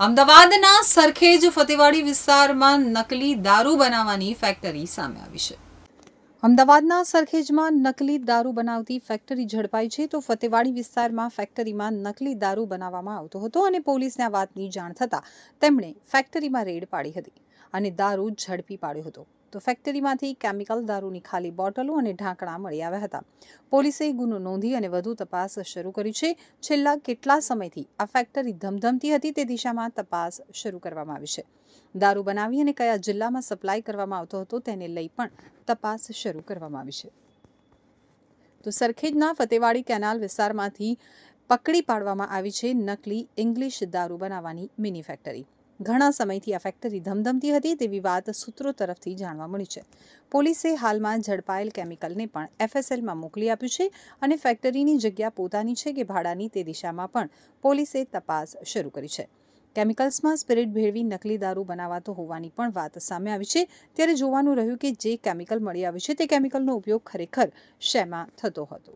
અમદાવાદના સરખેજ ફતેવાડી વિસ્તારમાં નકલી દારૂ બનાવવાની ફેક્ટરી સામે આવી છે. અમદાવાદના સરખેજમાં નકલી દારૂ બનાવતી ફેક્ટરી ઝડપાઈ છે તો ફતેવાડી વિસ્તારમાં ફેક્ટરીમાં નકલી દારૂ બનાવવામાં આવતો હતો અને પોલીસને આ વાતની જાણ થતાં તેમણે ફેક્ટરીમાં રેડ પાડી હતી. અને દારૂ ઝડપી પાડ્યો હતો. તો ફેક્ટરીમાંથી કેમિકલ દારૂની ખાલી બોટલો અને ઢાંકણા મળી આવ્યા હતા. પોલીસે ગુનો નોંધી અને વધુ તપાસ શરૂ કરી છે. છેલ્લા કેટલા સમયથી આ ફેક્ટરી ધમધમતી હતી તે દિશામાં તપાસ શરૂ કરવામાં આવી છે. દારૂ બનાવી અને કયા જિલ્લામાં સપ્લાય કરવામાં આવતો હતો તેને લઈ પણ તપાસ શરૂ કરવામાં આવી છે. તો સરખેજના ફતેવાડી કેનાલ વિસ્તારમાંથી પકડી પાડવામાં આવી છે નકલી ઇંગ્લિશ દારૂ બનાવવાની મિની ફેક્ટરી. ઘણા સમયથી આ ફેક્ટરી ધમધમતી હતી તેવી વાત સૂત્રો તરફથી જાણવા મળી છે. પોલીસે હાલમાં ઝડપાયેલ કેમિકલને પણ એફએસએલમાં મોકલી આપ્યું છે અને ફેક્ટરીની જગ્યા પોતાની છે કે ભાડાની તે દિશામાં પણ પોલીસે તપાસ શરૂ કરી છે. કેમિકલ્સમાં સ્પિરિટ ભેળવી નકલી દારૂ બનાવાતો હોવાની પણ વાત સામે આવી છે. ત્યારે જોવાનું રહ્યું કે જે કેમિકલ મળી આવ્યું છે તે કેમિકલનો ઉપયોગ ખરેખર શેમાં થતો હતો?